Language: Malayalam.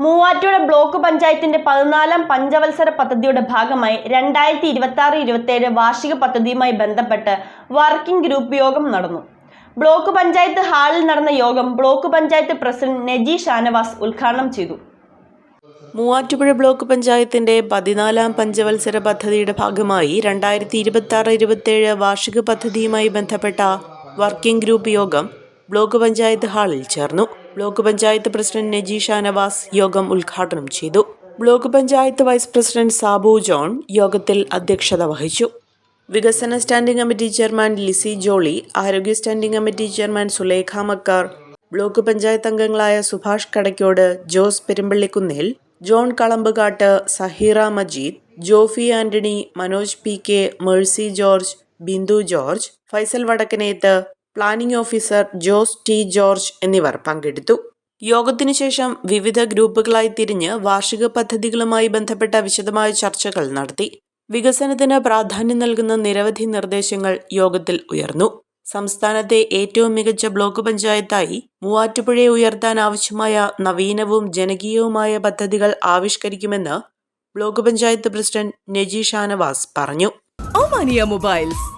മൂവാറ്റുപുഴ ബ്ലോക്ക് പഞ്ചായത്തിന്റെ പതിനാലാം പഞ്ചവത്സര പദ്ധതിയുടെ ഭാഗമായി രണ്ടായിരത്തി ഇരുപത്തി ആറ് ഇരുപത്തിയേഴ് വാർഷിക പദ്ധതിയുമായി ബന്ധപ്പെട്ട് വർക്കിംഗ് ഗ്രൂപ്പ് യോഗം നടന്നു. ബ്ലോക്ക് പഞ്ചായത്ത് ഹാളിൽ നടന്ന യോഗം ബ്ലോക്ക് പഞ്ചായത്ത് പ്രസിഡന്റ് നജി ഷാനവാസ് ഉദ്ഘാടനം ചെയ്തു. മൂവാറ്റുപുഴ ബ്ലോക്ക് പഞ്ചായത്തിന്റെ പതിനാലാം പഞ്ചവത്സര പദ്ധതിയുടെ ഭാഗമായി രണ്ടായിരത്തി ഇരുപത്തി ആറ് ഇരുപത്തിയേഴ് വാർഷിക പദ്ധതിയുമായി ബന്ധപ്പെട്ട വർക്കിംഗ് ഗ്രൂപ്പ് യോഗം ബ്ലോക്ക് പഞ്ചായത്ത് ഹാളിൽ ചേർന്നു. ബ്ലോക്ക് പഞ്ചായത്ത് പ്രസിഡന്റ് നജി ഷാനവാസ് യോഗം ഉദ്ഘാടനം ചെയ്തു. Block panchayat vice president Sabu John യോഗത്തിൽ അധ്യക്ഷത വഹിച്ചു. വികസന standing committee chairman Lissy Jolly ആരോഗ്യ standing committee chairman Sulekha Makkar block panchayat അംഗങ്ങളായ Subhash Kadakkode Jose Perumpallikunnel John Kalampukattu Saheera Majeed Jofi Antony Manoj P K Mercy George Bindu George Faisal Vadakkanethu planning officer Jose T George എന്നിവർ പങ്കെടുത്തു. യോഗത്തിനു ശേഷം വിവിധ ഗ്രൂപ്പുകളായി തിരിഞ്ഞ് വാർഷിക പദ്ധതികളുമായി ബന്ധപ്പെട്ട വിശദമായ ചർച്ചകൾ നടത്തി. വികസനത്തിന് പ്രാധാന്യം നൽകുന്ന നിരവധി നിർദ്ദേശങ്ങൾ യോഗത്തിൽ ഉയർന്നു. സംസ്ഥാനത്തെ ഏറ്റവും മികച്ച ബ്ലോക്ക് പഞ്ചായത്തായി മൂവാറ്റുപുഴയെ ഉയർത്താൻ ആവശ്യമായ നവീനവും ജനകീയവുമായ പദ്ധതികൾ ആവിഷ്കരിക്കുമെന്ന് ബ്ലോക്ക് പഞ്ചായത്ത് പ്രസിഡന്റ് നജി ഷാനവാസ് പറഞ്ഞു. Mobiles